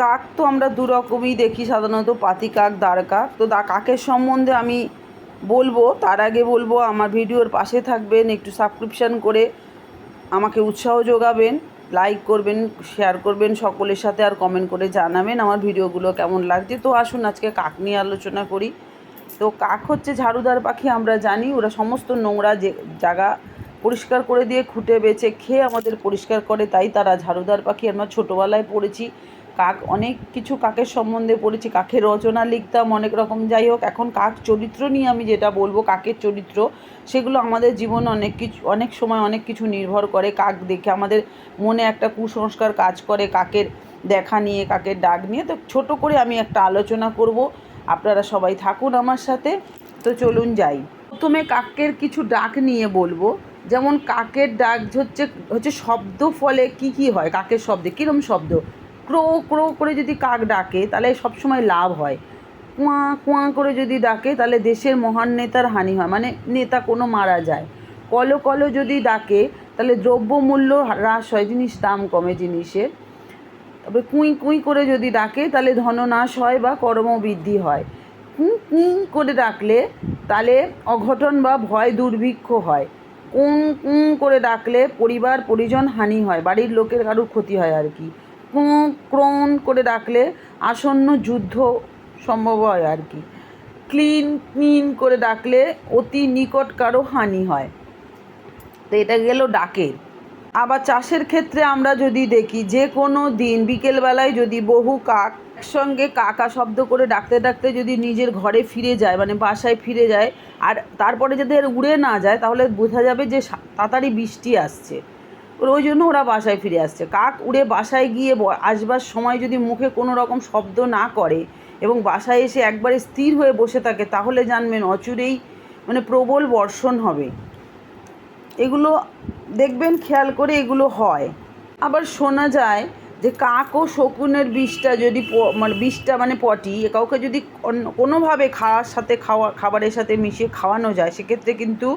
কাক তো আমরা দু রকমই দেখি, সাধারণত পাতি কাক, দাঁড় কাক। তো দা, কাকের সম্বন্ধে আমি বলব, তার আগে বলব, আমার ভিডিওর পাশে থাকবেন, একটু সাবস্ক্রিপশান করে আমাকে উৎসাহ যোগাবেন লাইক করবেন শেয়ার করবেন, সকলের সাথে আর কমেন্ট করে জানাবেন আমার ভিডিওগুলো কেমন লাগছে। তো আসুন, আজকে কাক নিয়ে আলোচনা করি। তো কাক হচ্ছে ঝাড়ুদার পাখি, আমরা জানি, ওরা সমস্ত নোংরা যে, জায়গা পরিষ্কার করে দিয়ে খুঁটে বেছে, খেয়ে আমাদের পরিষ্কার করে, তাই তারা ঝাড়ুদার পাখি। আমরা ছোটোবেলায় পড়েছি কাক, অনেক কিছু কাকের সম্বন্ধে পড়েছি, কাকের রচনা লিখতাম, অনেক রকম। যাই হোক, এখন কাক চরিত্র নিয়ে আমি যেটা বলব, কাকের চরিত্র, সেগুলো আমাদের জীবনে অনেক কিছু, অনেক সময় অনেক কিছু নির্ভর করে কাক দেখে। আমাদের মনে একটা কুসংস্কার কাজ করে কাকের দেখা নিয়ে, কাকের ডাক নিয়ে। তো ছোট করে আমি একটা আলোচনা করব। আপনারা সবাই থাকুন আমার সাথে। তো চলুন যাই। প্রথমে কাকের কিছু ডাক নিয়ে বলব। যেমন কাকের ডাক হচ্ছে হচ্ছে শব্দ ফলে কি কি হয়? কাকের শব্দে কীরকম শব্দ? ক্রো ক্রো করে যদি কাক ডাকে, তাহলে সবসময় লাভ হয়। কুয়া কুয়া করে যদি ডাকে, তাহলে দেশের মহান নেতার হানি হয়। মানে নেতা কোনো মারা যায়। কলো কলো যদি ডাকে, তাহলে দ্রব্যমূল্য হ্রাস হয়, জিনিস দাম কমে জিনিসের। তবে কুঁই কুঁই করে যদি ডাকে, তাহলে ধননাশ হয় বা কর্মবৃদ্ধি হয়। কুঁ কুঁ করে ডাকলে, তাহলে অঘটন বা ভয় দুর্ভিক্ষ হয়। কুঁ কুঁ করে ডাকলে পরিবার, পরিজন হানি হয়। বাড়ির লোকের কারোর ক্ষতি হয় আর কি। কুঁ ক্রোন করে ডাকলে আসন্ন যুদ্ধ সম্ভব হয় আর কি। ক্লিন ক্লিন করে ডাকলে অতি নিকট কারও হানি হয়। তো এটা গেল ডাকের আবার চাষের ক্ষেত্রে আমরা যদি দেখি, যে কোনো দিন বিকেলবেলায় যদি বহু কাক একসঙ্গে কাকা শব্দ করে ডাকতে ডাকতে যদি নিজের ঘরে ফিরে যায় মানে বাসায় ফিরে যায়, আর তারপরে যদি উড়ে না যায়, তাহলে বোঝা যাবে যে তাড়াতাড়ি বৃষ্টি আসছে। ওই জন্য ওরা বাসায় ফিরে আসছে। কাক উড়ে বাসায় গিয়ে আসবার সময় যদি মুখে কোনো রকম শব্দ না করে এবং বাসায় এসে একবারে স্থির হয়ে বসে থাকে, তাহলে জানবেন অচুরেই মানে প্রবল বর্ষণ হবে। এগুলো দেখবেন, খেয়াল করে এগুলো হয়। আবার শোনা যায় যে কাক ও শকুনের বিষটা যদি মানে বিষটা মানে পটি কাউকে যদি কোনোভাবে খাওয়ার সাথে খাওয়া খাবারের সাথে মিশিয়ে খাওয়ানো যায়, সেক্ষেত্রে কিন্তু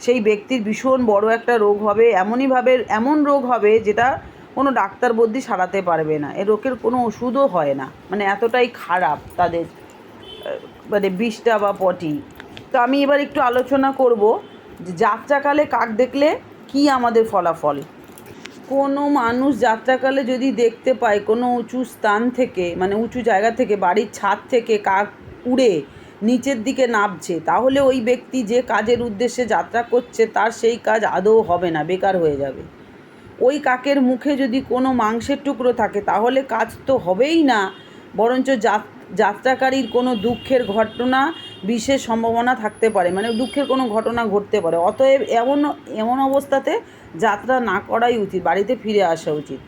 সেই ব্যক্তির ভীষণ বড় একটা রোগ হবে এমনইভাবে এমন রোগ হবে যেটা কোনো ডাক্তার বদ্যি সারাতে পারবে না। এ রোগের কোনো ওষুধও হয় না। মানে এতটাই খারাপ তাদের মানে বিষটা বা পটি। তো আমি এবার একটু আলোচনা করব যে যাত্রাকালে কাক দেখলে কি আমাদের ফলাফল? কোনো মানুষ যাত্রাকালে যদি দেখতে পায় কোনো উঁচু স্থান থেকে মানে উঁচু জায়গা থেকে, বাড়ির ছাদ থেকে কাক উড়ে নিচের দিকে নামছে, তাহলে ওই ব্যক্তি যে কাজের উদ্দেশ্যে যাত্রা করছে, তার সেই কাজ আদৌ হবে না, বেকার হয়ে যাবে। ওই কাকের মুখে যদি কোনো মাংসের টুকরো থাকে, তাহলে কাজ তো হবেই না। বরঞ্চ যাত- যাত্রাকারীর কোনো দুঃখের ঘটনা, বিশেষ সম্ভাবনা থাকতে পারে মানে দুঃখের কোনো ঘটনা ঘটতে পারে। অতএব এমন এমন অবস্থাতে যাত্রা না করাই উচিত, বাড়িতে ফিরে আসা উচিত।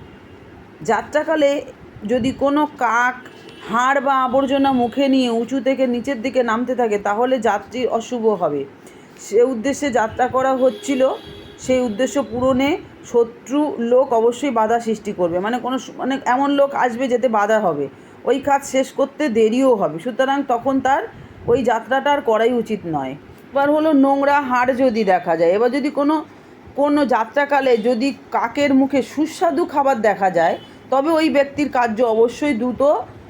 যাত্রাকালে যদি কোনো কাক হাড় বা আবর্জনা মুখে নিয়ে উঁচু থেকে নিচের দিকে নামতে থাকে, তাহলে যাত্রী অশুভ হবে। সে উদ্দেশ্যে যাত্রা করা হচ্ছিল, সেই উদ্দেশ্য পূরণে শত্রু লোক অবশ্যই বাধা সৃষ্টি করবে। মানে কোনো মানে এমন লোক আসবে যেতে বাধা হবে। ওই কাজ শেষ করতে দেরিও হবে। সুতরাং তখন তার ওই যাত্রাটা আর করাই উচিত নয়। এবার হলো নোংরা হাড় যদি দেখা যায়, এবার যদি কোনো কোনো যাত্রাকালে যদি কাকের মুখে সুস্বাদু খাবার দেখা যায়, তবে ওই ব্যক্তির কার্য অবশ্যই দ্রুত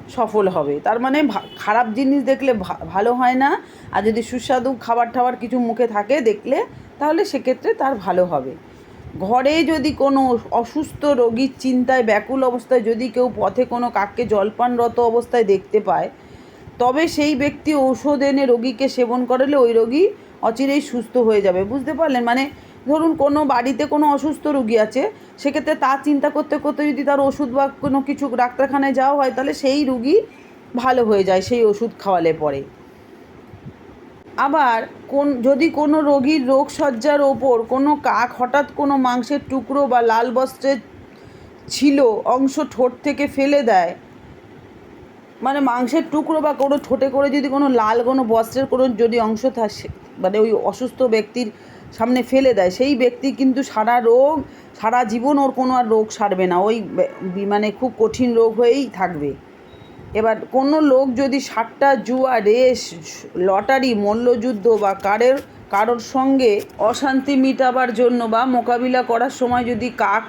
সফল হবে। তার মানে খারাপ জিনিস দেখলে ভালো হয় না। আর যদি সুস্বাদু খাবার টাবার কিছু মুখে থাকে দেখলে, তাহলে সেক্ষেত্রে তার ভালো হবে। ঘরে যদি কোনো অসুস্থ রোগীর চিন্তায় ব্যাকুল অবস্থায় যদি কেউ পথে কোনো কাককে জলপানরত অবস্থায় দেখতে পায়, তবে সেই ব্যক্তি ঔষধ এনে রোগীকে সেবন করালে ওই রোগী অচিরেই সুস্থ হয়ে যাবে। বুঝতে পারলেন? মানে ধরুন কোনো বাড়িতে কোনো অসুস্থ রুগী আছে, সেক্ষেত্রে তার চিন্তা করতে করতে যদি তার ওষুধ বা কোনো কিছু ডাক্তারখানায় যাওয়া হয়, তাহলে সেই রুগী ভালো হয়ে যায় সেই ওষুধ খাওয়ালে পরে। আবার কোন, যদি কোনো রোগীর রোগ সজ্জার ওপর কোনো কাক হঠাৎ কোনো মাংসের টুকরো বা লাল বস্ত্রের ছিল, অংশ ঠোঁট থেকে ফেলে দেয় মানে মাংসের টুকরো বা কোনো ঠোঁটে করে যদি কোনো লাল কোনো বস্ত্রের কোনো যদি অংশ থাকে মানে ওই অসুস্থ ব্যক্তির সামনে ফেলে দেয়। সেই ব্যক্তি কিন্তু সারা রোগ, সারা জীবন ওর কোনো আর রোগ সারবে না। ওই মানে খুব কঠিন রোগ হয়েই থাকবে। এবার কোনো লোক যদি সাতটা জুয়া, রেস, লটারি, মল্লযুদ্ধ বা কারের, কারোর সঙ্গে অশান্তি মিটাবার জন্য বা মোকাবিলা করার সময় যদি কাক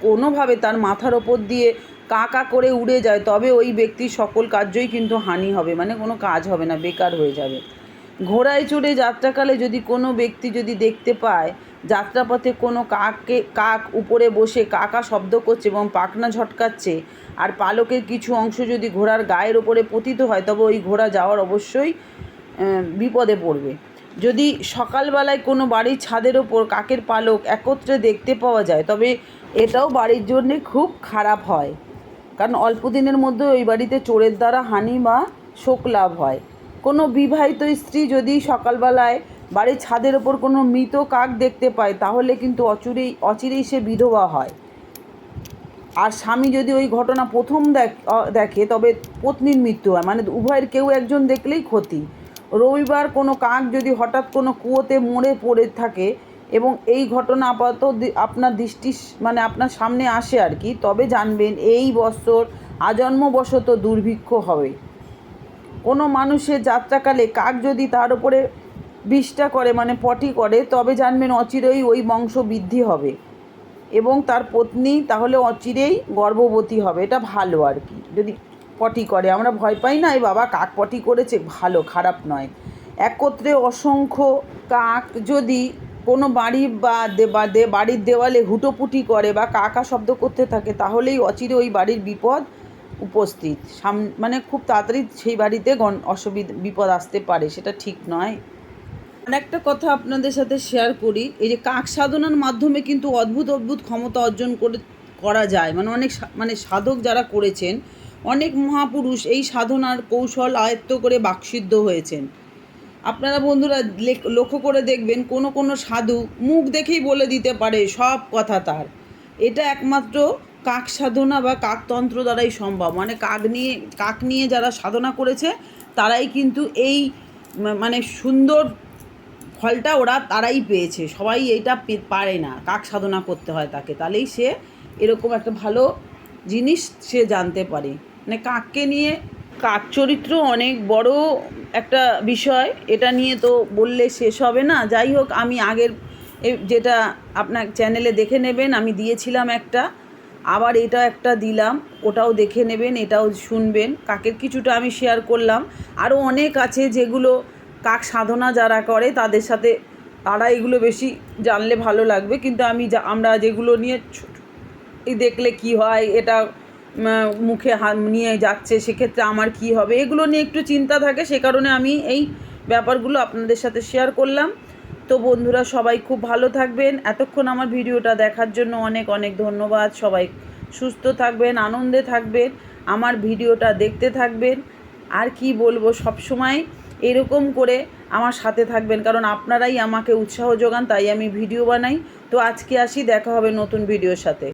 কোনোভাবে তার মাথার ওপর দিয়ে কা কা করে উড়ে যায়, তবে ওই ব্যক্তির সকল কার্যই কিন্তু হানি হবে। মানে কোনো কাজ হবে না, বেকার হয়ে যাবে। ঘোড়ায় চড়ে যাত্রাকালে যদি কোনো ব্যক্তি যদি দেখতে পায় যাত্রাপথে কোনো কাককে, কাক উপরে বসে কাকা শব্দ করছে এবং পাখনা ঝটকাচ্ছে আর পালকের কিছু অংশ যদি ঘোড়ার গায়ের ওপরে পতিত হয়, তবে ওই ঘোড়া যাওয়ার অবশ্যই বিপদে পড়বে। যদি সকালবেলায় কোনো বাড়ির ছাদের ওপর কাকের পালক একত্রে দেখতে পাওয়া যায়, তবে এটাও বাড়ির জন্যে খুব খারাপ হয়। কারণ অল্প দিনের মধ্যে ওই বাড়িতে চোরের দ্বারা হানি বা শোক লাভ হয়। কোনো বিবাহিত স্ত্রী যদি সকালবেলায় বাড়ির ছাদের ওপর কোনো মৃত কাক দেখতে পায়, তাহলে কিন্তু অচুরেই, অচিরেই সে বিধবা হয়। আর স্বামী যদি ওই ঘটনা প্রথম দেখ তবে পত্নীর মৃত্যু হয়। মানে উভয়ের কেউ একজন দেখলেই ক্ষতি। রবিবার কোনো কাক যদি হঠাৎ কোনো কুয়োতে মরে পড়ে থাকে এবং এই ঘটনা আপাতত আপনার দৃষ্টি মানে আপনার সামনে আসে আর কি, তবে জানবেন এই বছর আজন্মবশত দুর্ভিক্ষ হবে। কোনো মানুষের যাত্রাকালে কাক যদি তার উপরে বিষ্ঠা করে মানে পটি করে, তবে জানবেন অচিরেই ওই বংশ বৃদ্ধি হবে। এবং তার পত্নী তাহলে অচিরেই গর্ভবতী হবে। এটা ভালো আর কি, যদি পটি করে। আমরা ভয় পাই না এই বাবা, কাক পটি করেছে? ভালো, খারাপ নয়। একত্রে অসংখ্য কাক যদি কোনো বাড়ি বা বাড়ির দেওয়ালে হুটোপুটি করে বা কাকা শব্দ করতে থাকে, তাহলেই অচিরে ওই বাড়ির বিপদ উপস্থিত। সাম মানে খুব তাড়াতাড়ি সেই বাড়িতে গণ, অসুবিধা, বিপদ আসতে পারে, সেটা ঠিক নয়। আর একটা কথা আপনাদের সাথে শেয়ার করি, এই যে কাক সাধনার মাধ্যমে কিন্তু অদ্ভুত অদ্ভুত ক্ষমতা অর্জন করে, করা যায়। মানে অনেক মানে সাধক যারা করেছেন, অনেক মহাপুরুষ এই সাধনার কৌশল আয়ত্ত করে বাকসিদ্ধ হয়েছেন। আপনারা বন্ধুরা লক্ষ্য করে দেখবেন, কোনো কোনো সাধু মুখ দেখেই বলে দিতে পারে সব কথা তার। এটা একমাত্র কাক সাধনা বা কাকতন্ত্র দ্বারাই সম্ভব। মানে কাক নিয়ে কাক নিয়ে যারা সাধনা করেছে, তারাই কিন্তু এই মানে সুন্দর ফলটা ওরা তারাই পেয়েছে। সবাই এইটা পে- পারে না। কাক সাধনা করতে হয় তাকে। তাহলেই সে এরকম একটা ভালো জিনিস সে জানতে পারে। মানে কাককে নিয়ে, কাক চরিত্র অনেক বড় একটা বিষয়। এটা নিয়ে তো বললে শেষ হবে না। যাই হোক, আমি আগের যেটা আপনার চ্যানেলে দেখে নেবেন, আমি দিয়েছিলাম একটা। আবার এটা একটা দিলাম, ওটাও দেখে নেবেন, এটাও শুনবেন, কাকের কিছুটা আমি শেয়ার করলাম। আরও অনেক আছে যেগুলো কাক সাধনা যারা করে, তাদের সাথে তারা এগুলো বেশি জানলে ভালো লাগবে, কিন্তু আমি আমরা যেগুলো নিয়ে দেখলে কি হয়, এটা মুখে নিয়ে যাচ্ছে, সেক্ষেত্রে আমার কি হবে, এগুলো নিয়ে একটু চিন্তা থাকে, সে কারণে আমি এই ব্যাপারগুলো আপনাদের সাথে শেয়ার করলাম। তো বন্ধুরা, সবাই খুব ভালো থাকবেন। এতক্ষণ আমার ভিডিওটা দেখার জন্য অনেক অনেক ধন্যবাদ। সবাই সুস্থ থাকবেন, আনন্দে থাকবেন, আমার ভিডিওটা দেখতে থাকবেন। আর কি বলব সব সময় এরকম করে আমার সাথে থাকবেন। কারণ আপনারাই আমাকে উৎসাহ যোগান, তাই আমি ভিডিও বানাই। তো আজকে আসি, দেখা হবে নতুন ভিডিওর সাথে।